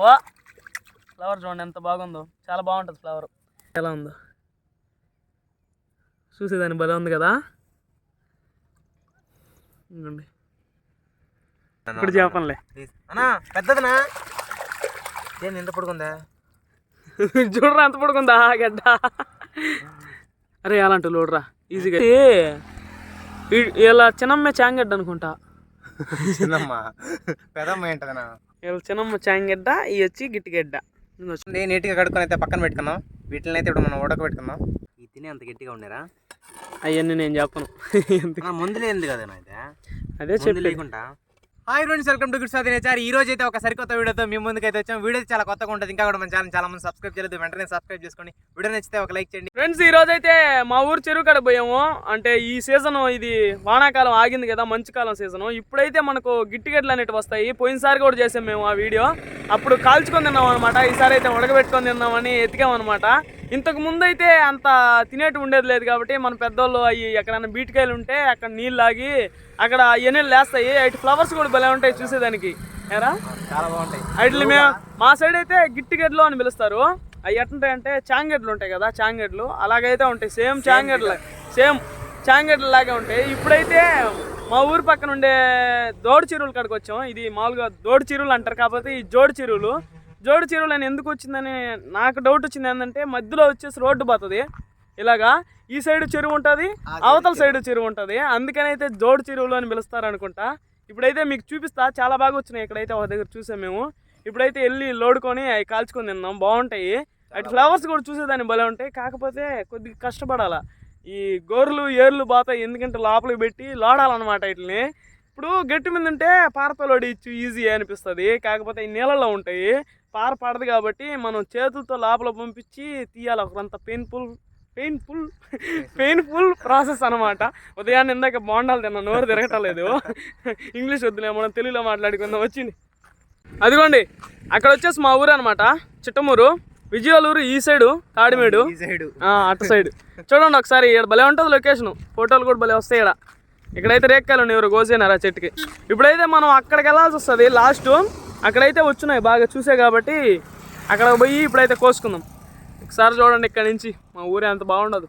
వా. ఫ్లవర్ చూడండి ఎంత బాగుందో. చాలా బాగుంటుంది ఫ్లవర్. ఎలా ఉందో. చూసేదాన్ని భలే ఉంది కదా. ఇదిగోండి. ఇప్పుడు చెప్పనులే అన్నా పెద్దదనా? ఏంది ఇంత పొడుగుందా? చూడరా ఎంత పడుకుందా గడ్డ? అరే అలాంటి లోడ్రా ఈజీగా. ఇలా చిన్నమ్మ చాంగడ్డ అనుకుంటా. చిన్నమ్మా. పెదమ్మ ఏంటదనా ఇలా చిన్నమ్మ చాంగడ్డ ఇవి వచ్చి గిట్టిగడ్డ. నేను నీట్గా కడుక్కొని అయితే పక్కన పెట్టుకున్నాం వీటిని అయితే ఇప్పుడు మనం ఉడకబెట్టుకుందాం ఈ తినే అంత గట్టిగా ఉండేరా? అవన్నీ నేను చెప్పను? ముందు లేనిది కదా అయితే. అదే చెప్పి లేకుండా. Hi friends welcome to good sir ఈ రోజు అయితే ఒక సరికొత్త వీడియోతో మీ ముందుకు అయితే వచ్చాం. వీడియో చాలా కొత్తగా ఉంటుంది. ఇంకా కూడా మన ఛానల్ చాలా మంది సబ్స్క్రైబ్ చేయలేదు. వెంటనే సబ్స్క్రైబ్ చేసుకోండి వీడియో నచ్చితే ఒక లైక్ చేయండి. ఫ్రెండ్స్ ఈ రోజు అయితే మా ఊరు చెరువు కాడ పోయాము. అంటే ఈ సీజన్ ఇది వానాకాలం ఆగింది కదా మంచు కాలం సీజన్ ఇప్పుడైతే మనకు గిట్టిగడ్లు అనేవి వస్తాయి. పోయినసారి కూడా చేసాం మేము ఆ వీడియో. అప్పుడు కాల్చుకొని తిన్నాం అనమాట ఈసారి అయితే ఉడకబెట్టుకొని తిన్నామని ఎతికాం అనమాట ఇంతకు ముందు అయితే అంత తినేటి ఉండేది లేదు కాబట్టి మన పెద్దోళ్ళు అవి ఎక్కడైనా బీటికాయలు ఉంటే అక్కడ నీళ్ళు లాగి అక్కడ అవన్నీ లేస్తాయి. అటు ఫ్లవర్స్ కూడా భలే ఉంటాయి చూసేదానికి. ఏరా? చాలా బాగుంటాయి. వాటిని మేము మా సైడ్ అయితే గిట్టిగడ్లు అని పిలుస్తారు. అవి ఎట్లుంటాయి అంటే చాంగెడ్లు ఉంటాయి కదా చాంగెడ్లు. అలాగైతే ఉంటాయి. సేమ్ చాంగెడ్లు. సేమ్ చాంగెడ్లు లాగే ఉంటాయి. ఇప్పుడైతే మా ఊరు పక్కన ఉండే దోడు చెరువుల కాడికి వచ్చాం. ఇది మామూలుగా దోడు చెరువులు అంటారు. కాకపోతే ఈ జోడు చెరువులు జోడు చెరువులు అని ఎందుకు వచ్చిందని నాకు డౌట్ వచ్చింది ఏంటంటే మధ్యలో వచ్చేసి రోడ్డు పోతుంది. ఇలాగా ఈ సైడ్ చెరువు ఉంటుంది అవతల సైడ్ చెరువు ఉంటుంది. అందుకని అయితే జోడు చెరువులు అని పిలుస్తారు అనుకుంటా. ఇప్పుడైతే మీకు చూపిస్తా చాలా బాగా వచ్చినాయి ఇక్కడైతే ఒక దగ్గర చూసాం మేము. ఇప్పుడైతే వెళ్ళి లోడుకొని అవి కాల్చుకొని తిన్నాం బాగుంటాయి. అటు ఫ్లవర్స్ కూడా చూసేదాన్ని భలే ఉంటాయి. కాకపోతే కొద్దిగా కష్టపడాలా. ఈ గోర్లు ఏర్లు బాతాయి ఎందుకంటే లోపలికి పెట్టి లోడాలన్నమాట వీటిని. ఇప్పుడు గట్టి మీద ఉంటే పారతో లోడించు ఈజీ అనిపిస్తుంది. కాకపోతే ఈ నీళ్ళలో ఉంటాయి. పార పడదు కాబట్టి మనం చేతులతో లోపల పంపించి తీయాలి. ఒకరంత పెయిన్ఫుల్ పెయిన్ఫుల్ పెయిన్ఫుల్ ప్రాసెస్ అనమాట ఉదయాన్నే ఇందాక బోండాలు తిన్నా నోరు తిరగటలేదు ఇంగ్లీష్ వద్దులే మనం తెలుగులో మాట్లాడుకుందాం. వచ్చింది. అదిగోండి అక్కడ వచ్చేసి మా ఊరు అనమాట చిట్టమూరు విజయవాలూరు ఈ సైడు కాడిమేడు. ఈ సైడ్. ఆ, అటు సైడ్. చూడండి ఒకసారి ఇక్కడ భలే ఉంటుంది లొకేషన్. ఫోటోలు కూడా భలే వస్తాయి ఇక్కడ ఇక్కడైతే రేక్కాయలు ఉన్నాయి ఎవరు కోసేనారు ఆ చెట్టుకి. ఇప్పుడైతే మనం అక్కడికి వెళ్ళాల్సి వస్తుంది లాస్ట్ అక్కడైతే వచ్చున్నాయి బాగా చూసే కాబట్టి అక్కడ పోయి ఇప్పుడైతే కోసుకుందాం. ఒకసారి చూడండి ఇక్కడ నుంచి మా ఊరే అంత బాగుండదు.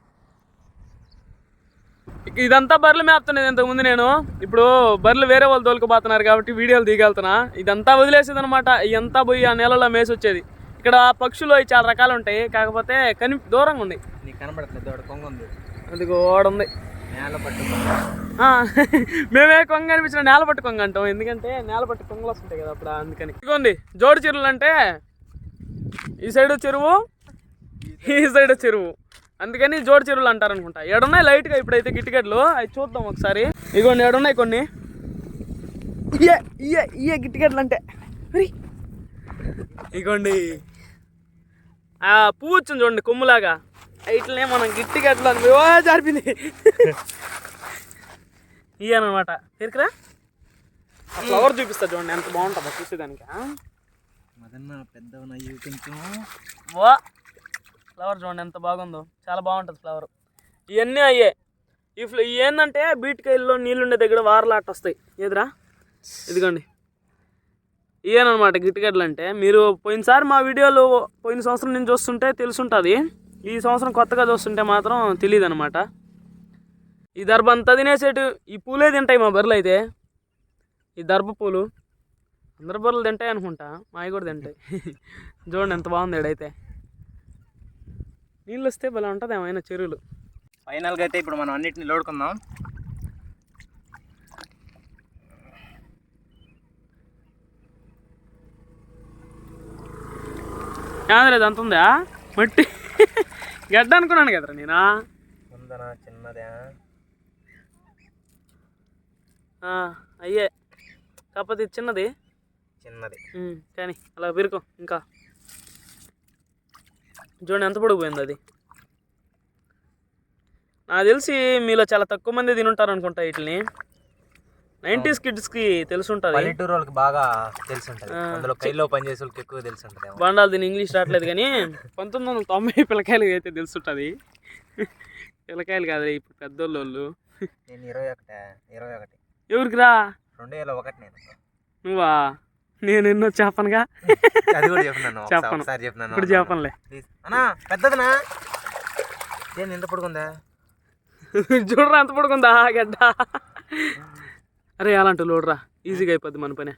ఇదంతా బర్రెలు మేపుతున్నది ఇంతకుముందు నేను. ఇప్పుడు బర్రెలు వేరే వాళ్ళు తోలుకుపోతున్నారు కాబట్టి వీడియోలు దిగలుతున్నా ఇదంతా వదిలేసేది అనమాట ఇదంతా పోయి ఆ నెలలో మేసి వచ్చేది ఇక్కడ పక్షులు చాలా రకాలు ఉంటాయి. కాకపోతే కని దూరంగా ఉన్నాయి కనబడట్లేదు కొంగ ఉంది. అది ఓడ ఉంది. మేమే కొంగ అనిపించిన నేల పట్టు కొంగ అంటాం. ఎందుకంటే నేల పట్టు కొంగలు వస్తుంటాయి కదా అప్పుడు అందుకని. ఇదిగోండి జోడు చెరువులు అంటే ఈ సైడ్ చెరువు ఈ సైడ్ చెరువు. అందుకని జోడు చెరువులు అంటారు అనుకుంటా. ఎడున్నాయి లైట్గా ఇప్పుడైతే గిట్టిగడ్లు. అవి చూద్దాం ఒకసారి. ఇగోండి ఎడున్నాయి కొన్ని. ఇయే ఇయే ఇయే గిట్టిగడ్లు అంటే. ఇగోండి ఆ పువ్వు వచ్చింది చూడండి కొమ్ములాగా. ఇట్లనే మనం గిట్టిగడ్లు అని ఓ జారిపింది ఇయ్యనమాట ఎరుకురా ఆ ఫ్లవర్ చూపిస్తా చూడండి ఎంత బాగుంటుందో చూసేదానికి? మదన్న పెద్దవనయ్యి కొంచెం. వా ఫ్లవర్ చూడండి ఎంత బాగుందో. చాలా బాగుంటుంది ఫ్లవర్ ఇవన్నీ అయ్యే. ఈ ఫ్ల ఏంటంటే బీటికాయల్లో నీళ్ళుండే దగ్గర వారలాట వస్తాయి. ఎదురా ఇదిగోండి. ఇవేనమాట గిట్టిగడ్డలు అంటే మీరు పోయినసారి మా వీడియోలు పోయిన సంవత్సరం నుంచి చూస్తుంటే తెలుసుంటుంది. ఈ సంవత్సరం కొత్తగా చూస్తుంటే మాత్రం తెలియదు అనమాట ఈ దర్భ అంతా తినేసేటు ఈ పూలే తింటాయి మా బర్రెలు అయితే. ఈ దర్భ పూలు. అందరి బర్రెలు తింటాయి అనుకుంటా మావి కూడా తింటాయి. చూడండి ఎంత బాగుంది ఈడైతే. నీళ్ళు వస్తే భలే ఉంటుంది ఏమైనా చెరువులు. ఫైనల్గా అయితే ఇప్పుడు మనం అన్నిటిని లోడుకుందాం. ఏమలేదు అంత ఉందా? మట్టి. గడ్డ అనుకున్నాను కదరా నేను? ఉందనా చిన్నదే ఆ, అయ్యే. కాకపోతే ఇది చిన్నది. చిన్నది. కానీ అలా పెరుకో ఇంకా. చూడండి ఎంత పొడుగు పోయింది అది. నాకు తెలిసి మీలో చాలా తక్కువ మంది తినుంటారు అనుకుంటా వీటిని. నైంటీస్ కిడ్స్కి తెలుసుంటుంది. పల్లెటూరు వాళ్ళకి బాగా తెలిసి ఉంటుంది. అందులో కైలో పనిచేసే వాళ్ళకి ఎక్కువ తెలిసి ఉంటుంది బండాలు దీని ఇంగ్లీష్ రావట్లేదు కానీ పంతొమ్మిది వందల తొంభై పిల్లకాయలు అయితే తెలుసుంటుంది. పిల్లకాయలు కాదు ఇప్పుడు పెద్దోళ్ళు వాళ్ళు నేను ఇరవై ఒకటే ఇరవై ఒకటి. ఎవరికి రా? రెండు వేల ఒకటి నేను. నువ్వా? నేను ఎన్నో చెప్పనుగా? అది కూడా చెప్పను. ఒకసారి చెప్పినాను ఇప్పుడు చెప్పనులే. అన్నా పెద్దదనా? ఏంది ఎంత పడుకుందా చూడరా ఎంత పడుకుందా గడ్డ? అరే అలాంటి లోడ్రా. ఈజీగా అయిపోద్ది మన పని.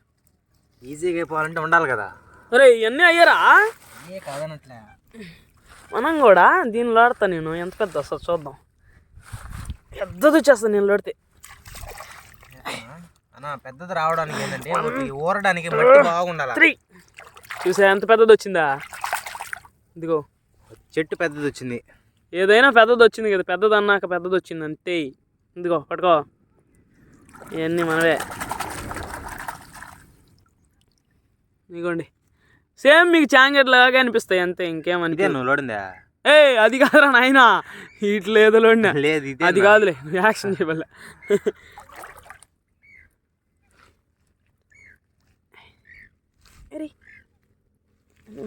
ఈజీగా అయిపోవాలంటే ఉండాలి కదా. అరే ఇవన్నీ అయ్యారా? కాదనట్లే. మనం కూడా దీనిలో ఆడతా నేను. ఎంత పెద్ద వస్తుంది చూద్దాం. పెద్దది వచ్చేస్తుంది నేను లోడితే. అన్నా పెద్దది రావడానికి ఏంటంటే ఊరడానికి మట్టి బాగుండాలి? త్రీ చూసా ఎంత పెద్దది వచ్చిందా? ఇదిగో. చెట్టు పెద్దది వచ్చింది. ఏదైనా పెద్దది వచ్చింది కదా పెద్దది అన్నాక పెద్దది వచ్చింది అంతే. ఇదిగో పట్టుకో. ఇవన్నీ మనవే. ఇదిగోండి. సేమ్ మీకు చాంగెట్ లాగా అనిపిస్తాయి అంతే ఇంకేమనిపించదు నువ్వు లోడిందా? ఏ అది కాదురా నాయన. ఇట్లా ఏదో లోడినా లేదు అది కాదులే యాక్షన్ చేయబల్ల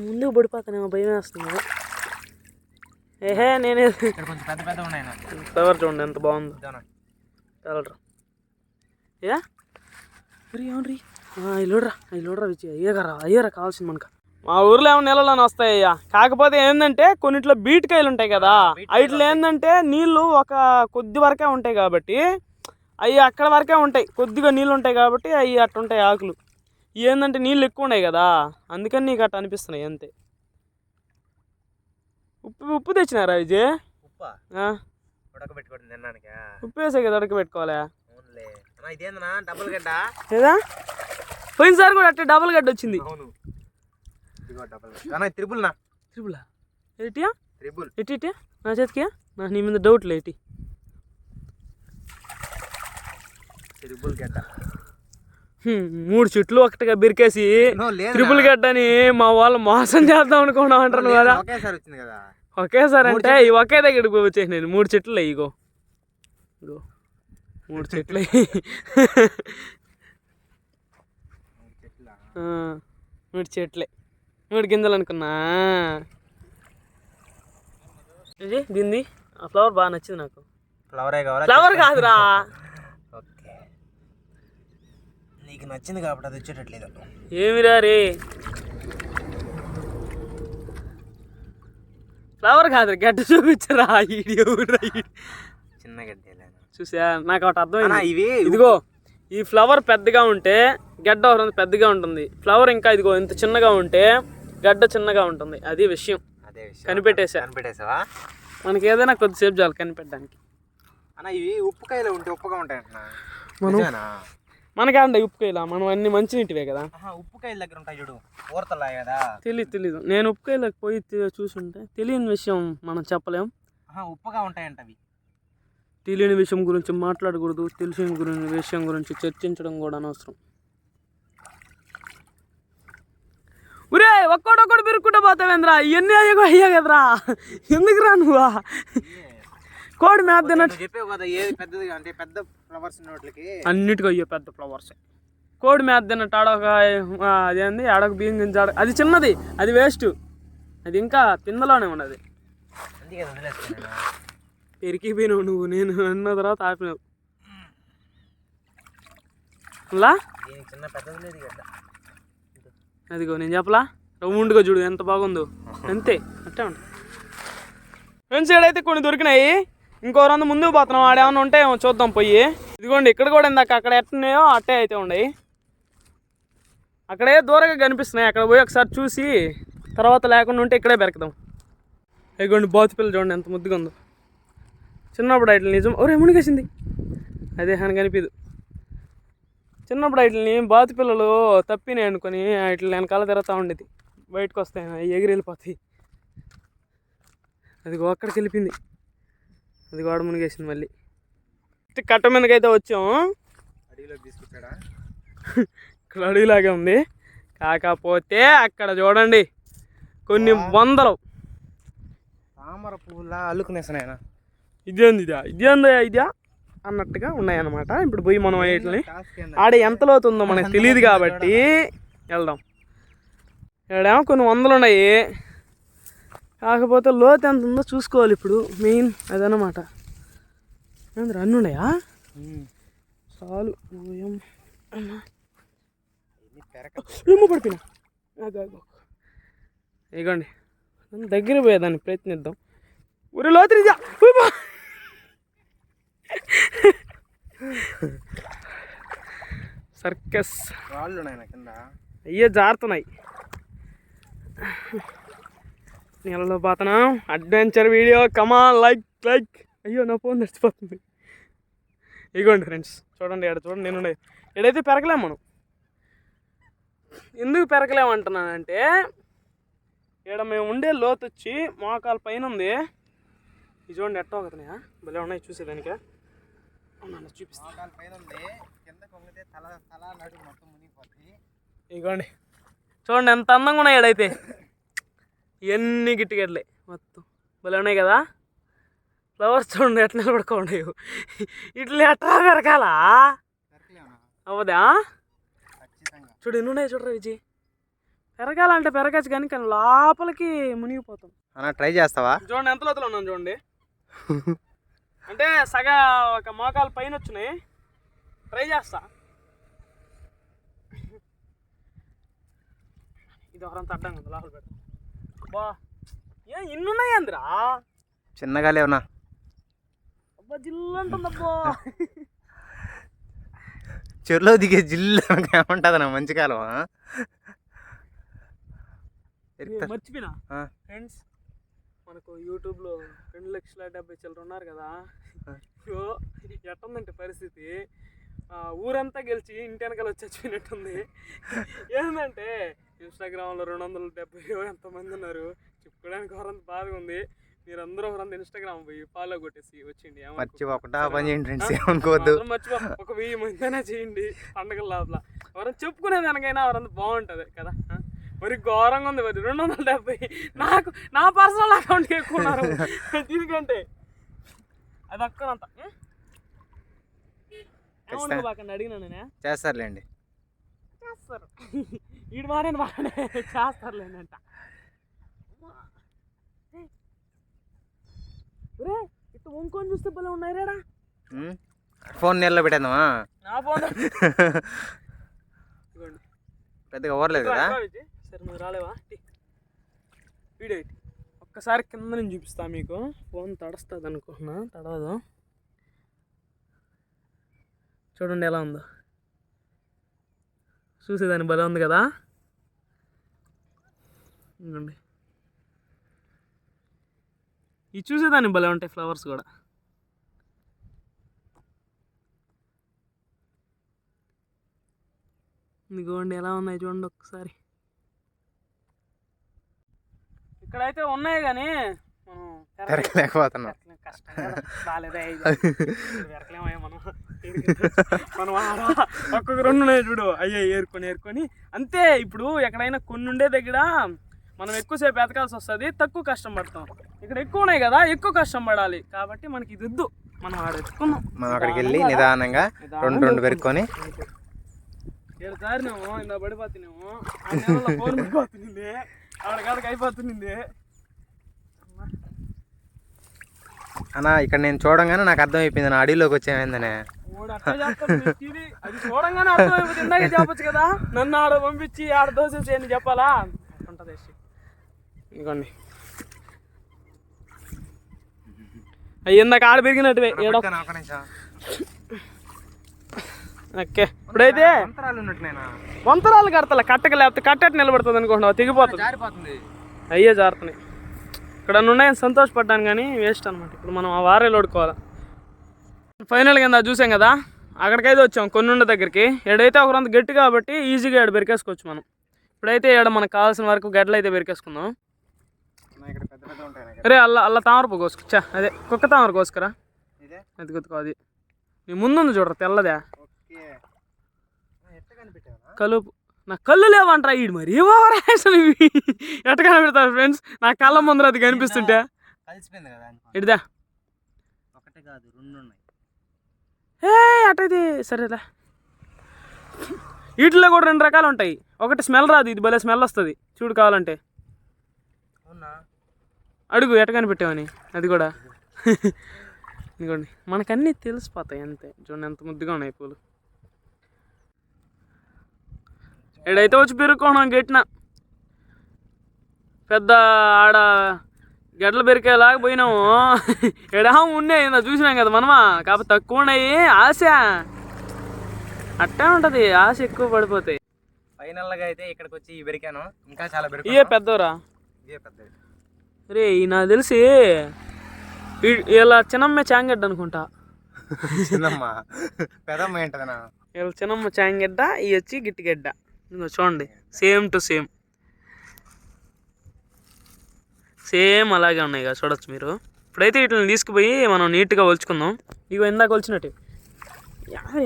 ముందుకు పడిపోతానేమో భయం వేస్తుంది ఏహే నేనే ఇక్కడ కొంచెం పెద్ద పెద్ద ఉన్నాయి నా. ఫ్లవర్ చూడండి ఎంత బాగుందో? కలర్. ఏ? మరి ఏమని ఇల్లుడ్రా ఇల్లుడ్రా విజయ్. అయ్యగారా అయ్యారా కావాల్సింది మనకు. మా ఊర్లో ఏమో నెలలోనే వస్తాయి అయ్యా కాకపోతే ఏంటంటే కొన్నిట్లో బీటికాయలు ఉంటాయి కదా. వీటిలో ఏంటంటే నీళ్ళు ఒక కొద్ది వరకే ఉంటాయి కాబట్టి అవి అక్కడ వరకే ఉంటాయి. కొద్దిగా నీళ్ళు ఉంటాయి కాబట్టి అవి అట్ట ఉంటాయి ఆకులు ఏంటంటే నీళ్ళు ఎక్కువ ఉన్నాయి కదా. అందుకని నీకు అట్ట అనిపిస్తున్నాయి అంతే. ఉప్పు ఉప్పు తెచ్చినారా విజయ్? ఉప్పా? వేసే కదా అడగ గడ్డ? పోయినసారి కూడా అట్టే డబుల్ గడ్డ వచ్చింది. గడ్డ. నా? త్రిపులా ఎటియా త్రిబుల్ ఎట్టి ఇటియా నా చేతికి? నాకు నీ మీద డౌట్ లేటి గడ్డ. మూడు చుట్లు ఒకటిగా బిరికేసి నో త్రిపుల్ గడ్డని మా వాళ్ళు మోసం చేద్దాం అనుకున్నాం అంటారు కదా. ఒకేసారి అంటే ఒకే దగ్గరికి వచ్చేసి నేను మూడు చెట్లు ఇగో. ఇగో. మూడు చెట్లు మూడు చెట్లే. మూడు గింజలు అనుకున్నా. ఇది దీన్ని. ఆ ఫ్లవర్ బాగా నచ్చింది నాకు. ఫ్లవరే కావాలా? ఫ్లవర్ కాదురా. ఓకే. నీకు నచ్చింది కాబట్టి అది వచ్చేటట్లేదు. ఏమిరా రే? ఫ్లవర్ కాదు గడ్డ చూపించరా? ఈడియో చిన్న గడ్డేలేనా చూసా నాకు ఒకటి అర్థమైంది ఇవి ఇదిగో ఈ ఫ్లవర్ పెద్దగా ఉంటే గడ్డ ఒకటి పెద్దగా ఉంటుంది. ఫ్లవర్ ఇంకా ఇదిగో ఇంత చిన్నగా ఉంటే గడ్డ చిన్నగా ఉంటుంది. అది విషయం. అదే విషయం. కనిపెట్టేశా. కనిపెట్టేసావా? మనకి ఏదైనా కొద్దిసేపు చాలు కనిపెట్టడానికి. అన్న ఇవి ఉప్పుకాయలు ఉంటే ఉప్పుగా ఉంటాయి అంటున్నా మనం- నిజమేనా? మనకేండ ఉప్పుకాయలా? మనం అన్ని మంచినీటివే కదా? ఆహా, ఉప్పుకాయల దగ్గర ఉంటాయి చూడు ఊరతలాయి కదా. తెలియదు తెలీదు. నేను ఉప్పుకాయలకు పోయి చూసుంటే తెలియని విషయం మనం చెప్పలేం. ఉప్పుగా ఉంటాయంట అవి తెలియని విషయం గురించి మాట్లాడకూడదు తెలిసిన గురించి విషయం గురించి చర్చించడం కూడా అనవసరం. ఒరే ఒక్కడొక్కడు పెరుక్కుంటా పోతావేంద్రా? ఇవన్నీ అయ్యో అయ్యా కదరా? ఎందుకురా నువ్వా? కోడి మేత తినట్టు చెప్పావు కదా ఏది పెద్దది అంటే పెద్ద ఫ్లవర్స్ అన్నిటికీ అయ్యో పెద్ద ఫ్లవర్స్. కోడి మేత తిన్నట్టు ఆడొక అదేంది? ఆడొక బియ్యం గింజ అది చిన్నది అది వేస్ట్. అది ఇంకా పిందలోనే ఉన్నది. అందుకే వదిలేస్తాను పెరికిపోయినావు నువ్వు. నేను అన్న తర్వాత ఆపినావు. అలా అదిగో నేను చెప్పలా? రౌండ్గా చూడు ఎంత బాగుందో. అంతే అట్టే ఉంటుంది. ఫ్రెండ్స్ అయితే కొన్ని దొరికినాయి. ఇంకో రెండు ముందుకు పోతున్నాం. ఆడేమన్నా ఉంటే చూద్దాం పోయి. ఇదిగోండి ఇక్కడ కూడా ఇందాక అక్కడ ఎట్టున్నాయో అట్టే అయితే ఉన్నాయి. అక్కడే దూరంగా కనిపిస్తున్నాయి. అక్కడ పోయి ఒకసారి చూసి తర్వాత లేకుండా ఉంటే ఇక్కడే బెరకదాం. ఇదిగోండి బాతు పిల్ల చూడండి ఎంత ముద్దుగా ఉందో. చిన్నప్పుడు ఇట్లా నిజం. ఒరే మునిగేసింది. అదే అని కనిపించదు చిన్నప్పుడు వాటిని బాతు పిల్లలు తప్పినాయి అనుకొని వాటి వెనకాల తిరుగుతూ ఉండేది. బయటకు వస్తాయి ఎగిరి వెళ్ళిపోతాయి. అది అక్కడికి వెళ్ళిపోయింది. అది గోడ మునిగేసింది మళ్ళీ. కట్ట మీదకైతే వచ్చాము అడవిలోకి తీసుకొచ్చాడా? ఇక్కడ అడవిలాగే ఉంది. కాకపోతే అక్కడ చూడండి. కొన్ని వందలు. తామర పువ్వులా అల్లుకునేసాను ఇదేంది ఇదా ఇదేందా ఇదా? అన్నట్టుగా ఉన్నాయన్నమాట. ఇప్పుడు పోయి మనం వీటిని ఆడ ఎంత లోతు ఉందో మనకు తెలియదు కాబట్టి వెళ్దాం. ఇక్కడేమో కొన్ని వందలు ఉన్నాయి. కాకపోతే లోతు ఎంత ఉందో చూసుకోవాలి ఇప్పుడు. మెయిన్ అదనమాట అన్నీ ఉన్నాయా? చాలు. ఏమో పడిపోయినా. ఇగోండి. దగ్గర పోయేదాన్ని ప్రయత్నిద్దాం. ఊరి బా. సర్కస్. రాళ్ళు నా కింద? అయ్యే జారుతున్నాయి. నీళ్ళలో పోతున్నాం. అడ్వెంచర్ వీడియో కమా లైక్ లైక్ అయ్యో నా ఫోన్ నడిచిపోతుంది ఇగోండి ఫ్రెండ్స్ చూడండి ఇక్కడ చూడండి నేను ఎడైతే పెరగలేం మనం. ఎందుకు పెరగలేము అంటున్నానంటే ఇక్కడ మేము ఉండే లోతు వచ్చి మోకాల పైన ఉంది ఇది చూడండి ఎట్టో ఒకతనే భలే ఉన్నాయి చూసేదానికే. ఉంది. కింద కొంగితే తల తల నడు మొత్తం మునిగిపోద్ది. ఇగోండి. చూడండి ఎంత అందంగా ఉన్నాయి ఈడైతే. ఇవన్నీ గిట్టిగడ్లే మొత్తం. భలే ఉన్నాయి కదా? ఫ్లవర్స్ చూడండి ఎట్లా నిలబడుకోండి ఇట్లా ఎట్లా పెరగాలా? పెరకలేమా అవ్వదా? చూడు ఎన్ని ఉన్నాయి చూడరా విజయ్. పెరగాలంటే పెరగచ్చు కానీ కానీ లోపలికి మునిగిపోతాం. అన్న ట్రై చేస్తావా? చూడండి ఎంత లోతులో ఉన్నాను చూడండి. అంటే సగ ఒక మోకాలు పైన వచ్చినాయి ట్రై చేస్తా. ఇది ఒకరంత అడ్డంగా ఉంది లోపల పెట్ట. బా ఏ ఇన్ని ఉన్నాయి అందరా? చిన్నగా లేవునా? అబ్బా జిల్లు అంటుందబ్బా. చెరులో దిగే జిల్లు ఏమంటుంది నా మంచి కాలం. మర్చిపోయినా? ఫ్రెండ్స్ మనకు యూట్యూబ్లో రెండు లక్షల డెబ్బై చిల్లర ఉన్నారు కదా. సో ఎట్టుందంటే పరిస్థితి. ఊరంతా గెలిచి ఇంటి వెనకాల వచ్చి చచ్చిపోయినట్టుంది. ఏంటంటే ఇన్స్టాగ్రామ్లో రెండు వందల డెబ్బై ఎంతమంది ఉన్నారు. చెప్పుకోవడానికి ఒకరంత బాధగా ఉంది. మీరందరూ ఒకరంత ఇన్స్టాగ్రామ్ పోయి ఫాలో కొట్టేసి వచ్చిండి. ఏమనుకో- మర్చిపోకుండా ఆ పని చేయండి ఫ్రెండ్స్ ఏమనుకోవద్దు. మాత్రం మర్చిపో ఒక వెయ్యి మందినా చేయండి. పండగల లోపల. ఎవరైనా చెప్పుకునే దానికైనా ఎవరంతా బాగుంటుంది కదా? మరి ఘోరంగా ఉంది మరి రెండు వందల డెబ్బై. నాకు నా పర్సనల్ అకౌంట్కి ఎక్కువ ఉన్నారు. దీనికంటే అది అక్కడంత అడిగినా నేనే. చేస్తారులేండి. చేస్తారు. వీడు మారేను. బాగానే చేస్తారులేనంట. ఒరే ఇట్లా వంకొని చూస్తే భలే ఉన్నాయి రేడా. ఉమ్, ఫోన్ నీళ్ళలో పెట్టేద్దామా? నా ఫోన్. పెద్దగా ఓవర్లేదు కదా. సరే నువ్వు రాలేవా? వీడియో ఒక్కసారి కింద నుంచి చూపిస్తా మీకు. ఫోన్ తడుస్తుంది అనుకుంటున్నా. తడవదు. చూడండి ఎలా ఉందో. చూసేదాన్ని భలే ఉంది కదా? ఇంకండి ఈ చూసేదాన్ని భలే ఉంటాయి ఫ్లవర్స్ కూడా. ఇదిగోండి ఎలా ఉన్నాయి చూడండి ఒక్కసారి. ఇక్కడైతే ఉన్నాయి కానీ మనం పెరగలేకపోతున్నాం ఒక్కొక్క రెండు ఉన్నాయి చూడు. అయ్యే ఏరుకొని ఏరుకొని. అంతే ఇప్పుడు ఎక్కడైనా కొన్ని ఉండే దగ్గర మనం ఎక్కువసేపు ఎతకాల్సి వస్తుంది తక్కువ కష్టం పడతాం. ఇక్కడ ఎక్కువ ఉన్నాయి కదా ఎక్కువ కష్టం పడాలి. కాబట్టి మనకి ఇది వద్దు. మనం ఆడ ఎత్తుకున్నాం మనం అక్కడికి వెళ్ళి నిదానంగా రెండు రెండు పెరుక్కొని ఏడు దారినేమో ఇందా పడిపోతున్నాము. ఫోన్ పడిపోతుంది ఆడ కాడకి అయిపోతుంది అన్న ఇక్కడ నేను చూడంగానే నాకు అర్థమైపోయింది నా అడవిలోకి వచ్చేమైందనే. అది చూడంగానే అర్థమైపోతుంది. ఇందాకే చెప్పొచ్చు కదా నన్ను ఆడ పంపించి ఆడ దోసేసి అని చెప్పాలా? ఉంటుంది ఇదిగోండి. అవి ఇందాక ఆడ పెరిగినట్టువే ఏడో. ఓకే. ఇప్పుడైతే వంతరాలు కడతలే కట్టక లేకపోతే కట్టట నిలబడుతుంది అనుకుంటున్నావు తెగిపోతుంది. అయ్యే జారుతున్నాయి. ఇక్కడ ఉన్నాయని సంతోషపడ్డాను కానీ వేస్ట్ అనమాట ఇప్పుడు మనం ఆ వారేలు ఓడుకోవాలి. ఫైనల్గా ఇందా చూసాం కదా అక్కడికైతే వచ్చాం కొన్నుండ దగ్గరికి. ఎడైతే ఒకరంత గట్టి కాబట్టి ఈజీగా ఇక్కడ బెరికేసుకోవచ్చు మనం. ఇప్పుడైతే ఇక్కడ మనకు కావాల్సిన వరకు గడ్డలు అయితే నాకు. అరే అల్ల అల్ల తామరపు కోసుకొచ్చా అదే కుక్క తామర కోసుకురా? అది కొద్దుకో అది. నీ ముందుంది చూడరా తెల్లదే. కలుపు నా కళ్ళు లేవంటరా ఈడు మరి. ఇవి? ఎట్ట కనిపెడతారు ఫ్రెండ్స్ నా కళ్ళ ముందర అది కనిపిస్తుంటే. కలిసిపోయింది కదా ఇడిదా. ఒకటే కాదు రెండు ఉన్నాయి. ఏ అటైతే సరేలే. వీటిలో కూడా రెండు రకాలు ఉంటాయి. ఒకటి స్మెల్ రాదు ఇది భలే స్మెల్ వస్తుంది. చూడు కావాలంటే. అవునా? అడుగు ఎట్ట కనిపెట్టావని. అది కూడా. ఇదిగోండి. మనకన్నీ తెలిసిపోతాయి అంతే. చూడండి ఎంత ముద్దుగా ఉన్నాయి పూలు. ఇడైతే వచ్చి పెరుక్కోవడం గట్టిన. పెద్ద ఆడ గడ్డలు పెరికేలాగా పోయినాము. ఎడా ఉన్నాయి ఇందా చూసినాం కదా మనమా. కాకపోతే తక్కువ ఉన్నాయి ఆశ. అట్టే ఉంటుంది ఆశ ఎక్కువ పడిపోతాయి ఫైనల్గా అయితే ఇక్కడికి వచ్చి బెరికాను. ఇంకా చాలా ఇవే బెరికాను పెద్దవరా ఇవే పెద్దవి రే ఈ నాకు తెలిసి ఇలా చిన్నమ్మ చాంగడ్డ అనుకుంటా. చిన్నమ్మ. పెదమ్మ ఏంటదనా ఇలా చిన్నమ్మ చాంగడ్డ ఇవి వచ్చి గిట్టిగడ్డ. ఇంకో చూడండి. Same to same. సేమ్ అలాగే ఉన్నాయి కదా చూడొచ్చు మీరు. ఇప్పుడైతే వీటిని తీసుకుపోయి మనం నీట్గా ఒలుచుకుందాం. ఇగో ఇందాక ఒలిచినట్టు.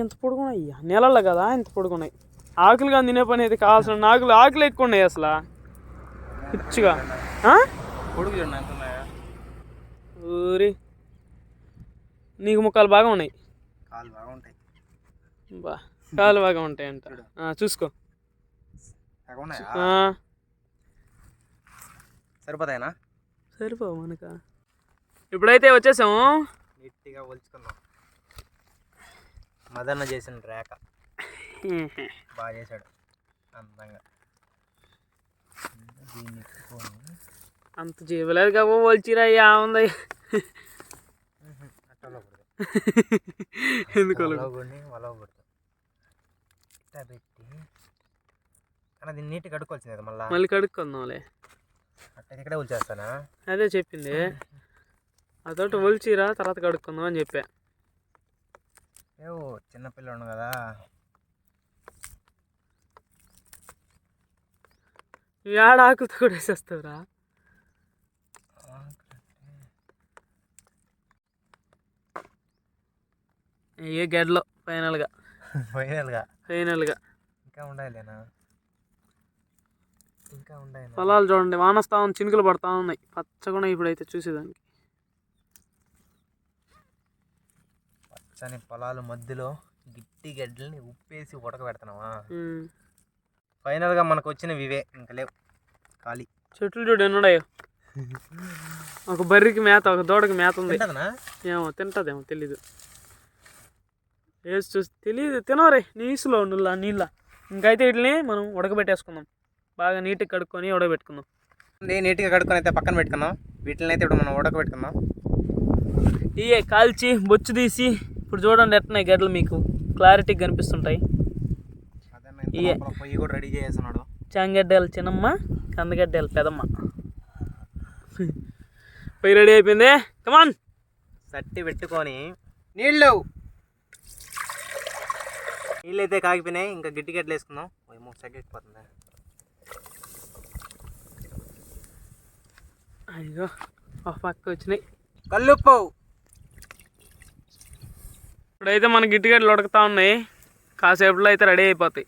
ఎంత పొడుగున్నాయి. నెలల్లో కదా ఎంత పొడుగున్నాయి. ఆకులుగా తినే పని అయితే కావాల్సిన ఆకులు ఆకులు ఎక్కువ ఉన్నాయి అసలు. పిచ్చిగా. ఊరి. నీకు ముక్కలు బాగా ఉన్నాయి. బా కాలు బాగా ఉంటాయి అంట చూసుకో. సరిపోతాయినా? సరిపోవు మనక. ఇప్పుడైతే వచ్చేసాము. నీట్గా ఒలుచుకుందాం మదన్న చేసిన రేఖ బాగా చేశాడు. అందంగా. అంత చేయలేదు కాబో వల్చిరా యా ఉంది. ఎందుకు ఇట్లా పెట్టి కానీ దీన్ని నీట్గా కడుక్కోవాల్సింది కదా మళ్ళా. మళ్ళీ కడుక్కుందాంలే. అట్ట ఇక్కడే వచ్చేస్తానా అదే చెప్పింది. అదొకటి ఒలిచిరా తర్వాత కడుక్కుందాం అని చెప్పా. ఏవో చిన్నపిల్లడు కదా. ఏడ ఆకులతో కూడా వేసేస్తావురా. ఏ గడ్లో ఫైనల్గా. ఫైనల్గా. ఫైనల్గా. ఇంకా ఉండాలేనా పొలాలు చూడండి వానస్తా ఉంది చినుకులు పడతా ఉన్నాయి. పచ్చగా ఇప్పుడైతే చూసేదానికి. పచ్చని పొలాల మధ్యలో గిట్టి గడ్డల్ని ఉప్పేసి ఉడకబెడుతున్నావా ఉమ్. ఫైనల్గా మనకు వచ్చినవి ఇవే ఇంకా లేవు. ఖాళీ. చెట్లు చూడు ఎన్నున్నాయో. ఒక బర్రికి మేత ఒక దూడకి మేత ఉంది. ఏమో తింటదేమో తెలీదు. వేసి చూసి తెలియదు తినవరే నీసులో నుల్ల నీళ్ళ. ఇంకైతే వీటిని మనం ఉడకబెట్టేసుకుందాం. బాగా నీట్గా కడుక్కొని ఉడకబెట్టుకుందాం. నీట్గా కడుక్కొని అయితే పక్కన పెట్టుకుందాం. వీటిని అయితే ఇప్పుడు మనం ఉడకబెట్టుకుందాం. ఇయే కాల్చి బొచ్చు తీసి ఇప్పుడు చూడండి ఎట్టున్నాయి గడ్డలు మీకు. క్లారిటీగా కనిపిస్తుంటాయి. ఇయ్యే. పొయ్యి కూడా రెడీ చేస్తున్నాడు చాంగడ్డలు చిన్నమ్మ కందగడ్డలు పెదమ్మ పొయ్యి రెడీ అయిపోయింది? కమాన్ సట్టి పెట్టుకొని నీళ్ళు. నీళ్ళు అయితే కాగిపోయినాయి. ఇంకా గిట్టి గడ్డలు వేసుకుందాం. ఏమో అయ్యో ఒక పక్క వచ్చినాయి. కల్లుప్పు ఇప్పుడైతే మన గిట్టిగడ్డలు ఉడకతా ఉన్నాయి. కాసేపులో అయితే రెడీ అయిపోతాయి.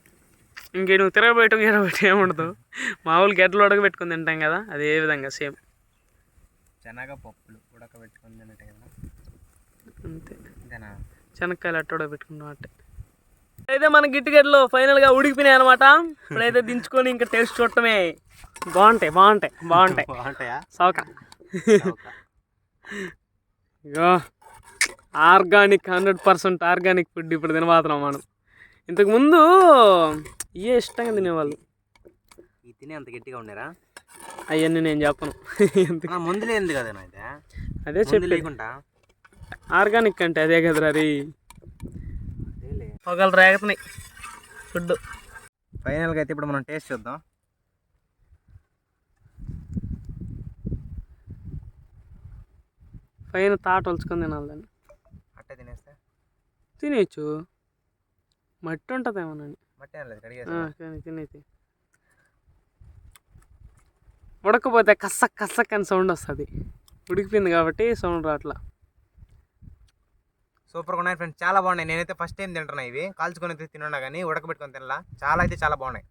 ఇంక నువ్వు తిరగబెట్టం గిరబెట్టి ఏముండదు మామూలు గడ్డలు ఉడకబెట్టుకొని తింటాం కదా అదే విధంగా సేమ్. శనగ పప్పులు ఉడకబెట్టుకొని కదా. అంతే. శనక్కాయలు అట్ట ఉడకబెట్టుకుంటాం అట్టే. అయితే మన గిట్టిగడ్డలు ఫైనల్గా ఉడికిపోయినాయి అనమాట ఇప్పుడైతే దించుకొని ఇంకా టేస్ట్ చూడటమే బాగుంటాయి బాగుంటాయి బాగుంటాయి. బాగుంటాయా? సౌక. ఇగో organic hundred percent organic food ఇప్పుడు తినబోతున్నాం మనం. ఇంతకుముందు ఇవే ఇష్టంగా తినేవాళ్ళు? తినే అంత గట్టిగా ఉండేరా? అవన్నీ నేను చెప్పను? ముందు లేనిది కదా అయితే. అదే చెప్పి లేకుండా. ఆర్గానిక్ అంటే అదే కదరా రీ. పొగలు రేగుతున్నాయి. ఫుడ్ ఫైనల్గా అయితే ఇప్పుడు మనం టేస్ట్ చూద్దాం. పైన తాట వలుచుకొని తినాలి దాన్ని. అట్టే తినేస్తే? తినేయచ్చు. మట్టి మట్టి అనలేదు ఆ, కడిగేసి కానీ తినేది ఉడకపోతే కస్సక్ కస్సక్ అని సౌండ్ వస్తుంది. ఉడికిపోయింది కాబట్టి సౌండ్ రావట్లా. సూపర్గా ఉన్నాయి ఫ్రెండ్స్. చాలా బాగున్నాయి. నేనైతే ఫస్ట్ టైం తింటున్నా ఇవి. కాల్చుకొని అయితే తినున్నా కానీ ఉడకబెట్టుకొని తినలా. చాలా అయితే చాలా బాగున్నాయి.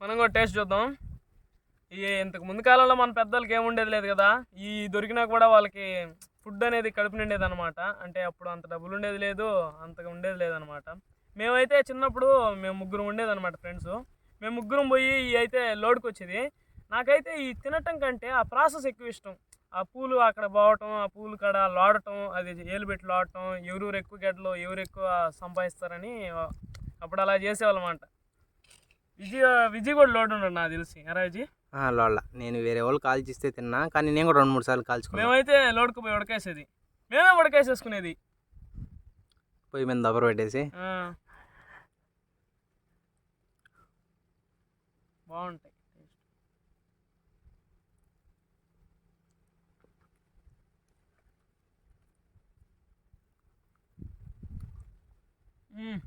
మనం కూడా టేస్ట్ చూద్దాం. ఈ ఇంతకు ముందు కాలంలో మన పెద్దలకి ఏముండేది లేదు కదా. ఈ దొరికినా కూడా వాళ్ళకి ఫుడ్ అనేది కడుపు నిండేది అనమాట అంటే అప్పుడు అంత డబ్బులు ఉండేది లేదు అంతగా ఉండేది లేదనమాట మేమైతే చిన్నప్పుడు మేము ముగ్గురం ఉండేది అనమాట ఫ్రెండ్స్. మేము ముగ్గురం పోయి అయితే లోడ్కి వచ్చేది నాకైతే ఈ తినటం కంటే ఆ ప్రాసెస్ ఎక్కువ ఇష్టం. ఆ పూలు అక్కడ పోవటం ఆ పూలు కాడ లాడటం అది ఏలు పెట్టి లాడటం ఎవరెవరు ఎక్కువ గడ్డలు ఎవరు ఎక్కువ సంపాదిస్తారని అప్పుడు అలా చేసేవాళ్ళం అనమాట విజయ్ విజయ్ కూడా లోడ్ ఉన్నాడు నాకు తెలిసి. ఎరా విజయ్ ఆ, లోళ్ళ నేను వేరే వాళ్ళు కాల్చిస్తే తిన్నా కానీ నేను కూడా రెండు మూడు సార్లు కాల్చుకున్నాను మేమైతే లోడ్కు పోయి ఉడకేసేది. మేమే ఉడకేసేసుకునేది. పొయ్యి మీద దబ్బర పెట్టేసి. బాగుంటాయి మ్మ్.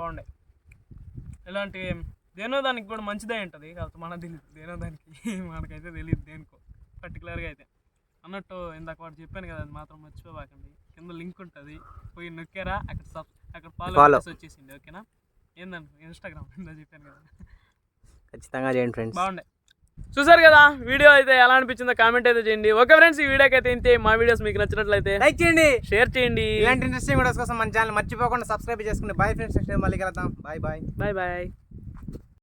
బాగుండే. ఇలాంటి దేనో దానికి కూడా మంచిదే ఉంటుంది కాకపోతే మనకు తెలియదు దేనో దానికి మనకైతే తెలియదు దేనికో పర్టికులర్గా అయితే. అన్నట్టు ఇందాక వాడు చెప్పాను కదా అది మాత్రం మర్చిపోబాకండి. కింద లింక్ ఉంటుంది పోయి నొక్కారా అక్కడ సబ్ అక్కడ ఫాలో. వచ్చేసింది ఓకేనా? ఏందండి ఇన్స్టాగ్రామ్ ఇందా చెప్పాను కదా. ఖచ్చితంగా చేయండి ఫ్రెండ్స్ బాగుండే. చూసారు కదా వీడియో అయితే ఎలా అనిపించిందో కామెంట్ అయితే చేయండి. ఓకే ఫ్రెండ్స్ ఈ వీడియోకి అయితే ఇంతే. మా వీడియోస్ మీకు నచ్చినట్లయితే లైక్ చేయండి. షేర్ చేయండి. ఇలాంటి ఇంట్రెస్టింగ్ వీడియోస్ కోసం మన ఛానల్ మర్చిపోకుండా సబ్స్క్రైబ్ చేసుకుని బాయ్ ఫ్రెండ్స్ మళ్ళీ కలుద్దాం. Bye bye bye bye